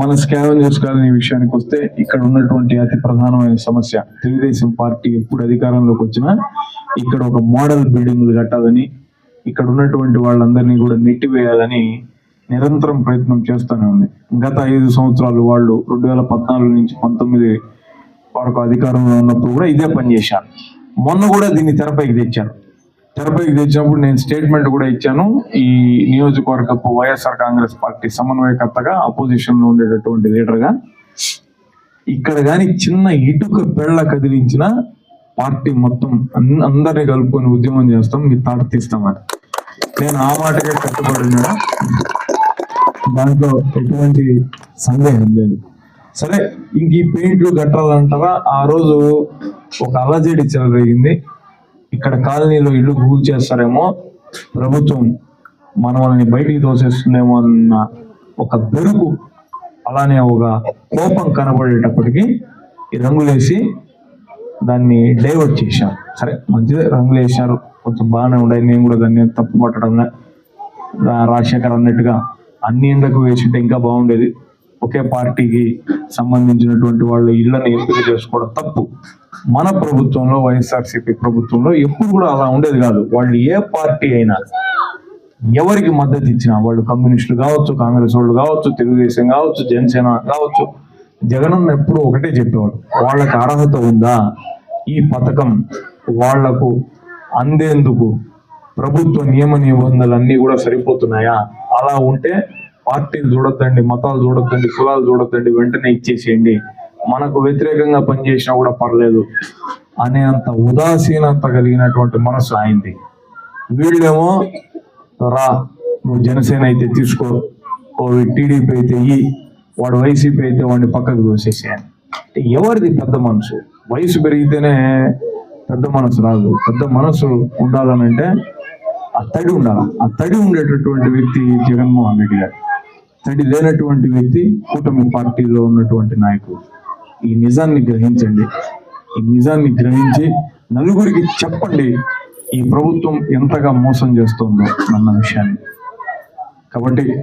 మన scavengers colony విషయానికి వస్తే ఇక్కడ ఉన్నటువంటి అతి ప్రధానమైన సమస్య. తెలుగుదేశం పార్టీ ఎప్పుడు అధికారంలోకి వచ్చినా ఇక్కడ ఒక మోడల్ బిల్డింగ్లు కట్టాలని ఇక్కడ ఉన్నటువంటి వాళ్ళందరినీ కూడా నెట్టివేయాలని నిరంతరం ప్రయత్నం చేస్తూనే ఉంది. గత ఐదు సంవత్సరాలు వాళ్ళు రెండు వేల పద్నాలుగు నుంచి పంతొమ్మిది వరకు అధికారంలో ఉన్నప్పుడు కూడా ఇదే పని చేశారు. మొన్న కూడా దీన్ని తెరపైకి తెచ్చారు. తెరపైకి తెచ్చినప్పుడు నేను స్టేట్మెంట్ కూడా ఇచ్చాను. ఈ నియోజకవర్గపు Y S R Congress party సమన్వయకర్తగా అపోజిషన్లో ఉండేటటువంటి లీడర్గా ఇక్కడ కానీ చిన్న ఇటుక పెళ్ళ కదిలించిన పార్టీ మొత్తం అందరినీ కలుపుకొని ఉద్యమం చేస్తాం మీ తాట తీస్తామని నేను ఆ మాటకే కట్టుబడి ఉన్నాను దాంట్లో ఎటువంటి సందేహం లేదు. సరే ఇంక ఈ పెయింట్లు కట్టాలంటారా? ఆ రోజు ఒక అలజడి చెలరేగింది. ఇక్కడ కాలనీలో ఇల్లు కూల్ చేస్తారేమో ప్రభుత్వం మనల్ని బయటికి తోసేస్తుందేమో అన్న ఒక బెరుకు అలానే ఒక కోపం కనబడేటప్పటికి ఈ రంగులేసి దాన్ని డైవర్ట్ చేశారు. సరే మంచిదే రంగులు వేశారు కొంచెం బాగానే ఉన్నాయి నేను కూడా దాన్ని తప్పు పట్టడం రా- రాజశేఖర్ అన్నట్టుగా అన్ని ఇండ్లకు వేసింటే ఇంకా బాగుండేది. ఒకే పార్టీకి సంబంధించినటువంటి వాళ్ళ ఇళ్ళను ఎంపిక చేసుకోవడం తప్పు. మన ప్రభుత్వంలో వైఎస్ఆర్సీపీ ప్రభుత్వంలో ఎప్పుడు కూడా అలా ఉండేది కాదు. వాళ్ళు ఏ పార్టీ అయినా ఎవరికి మద్దతు ఇచ్చినా వాళ్ళు కమ్యూనిస్టులు కావచ్చు కాంగ్రెస్ వాళ్ళు కావచ్చు తెలుగుదేశం కావచ్చు జనసేన కావచ్చు జగనన్న ఎప్పుడు ఒకటే చెప్పేవాడు. వాళ్ళకి అర్హత ఉందా? ఈ పథకం వాళ్ళకు అందేందుకు ప్రభుత్వ నియమ నిబంధనలు అన్ని కూడా సరిపోతున్నాయా? అలా ఉంటే పార్టీలు చూడొద్దండి మతాలు చూడొద్దండి కులాలు చూడొద్దండి వెంటనే ఇచ్చేసేయండి. మనకు వ్యతిరేకంగా పనిచేసినా కూడా పర్లేదు. అనేంత ఉదాసీనత కలిగినటువంటి మనసు ఆయనది. వీళ్ళేమో రా నువ్వు జనసేన అయితే తీసుకో ఓ టీడీపీ అయితే ఈ వాడు వైసీపీ అయితే వాడిని పక్కకు దోసేసేయాలి అంటే ఎవరిది పెద్ద మనసు? వయసు పెరిగితేనే పెద్ద మనసు రాదు. పెద్ద మనసు ఉండాలనంటే ఆ తడి ఉండాలి. ఆ తడి ఉండేటటువంటి వ్యక్తి జగన్మోహన్ రెడ్డి గారు. తండ్రి లేనటువంటి వ్యక్తి కూటమి పార్టీలో ఉన్నటువంటి నాయకుడు. ఈ నిజాన్ని గ్రహించండి. ఈ నిజాన్ని గ్రహించి నలుగురికి చెప్పండి ఈ ప్రభుత్వం ఎంతగా మోసం చేస్తుందో అన్న విషయాన్ని. కాబట్టి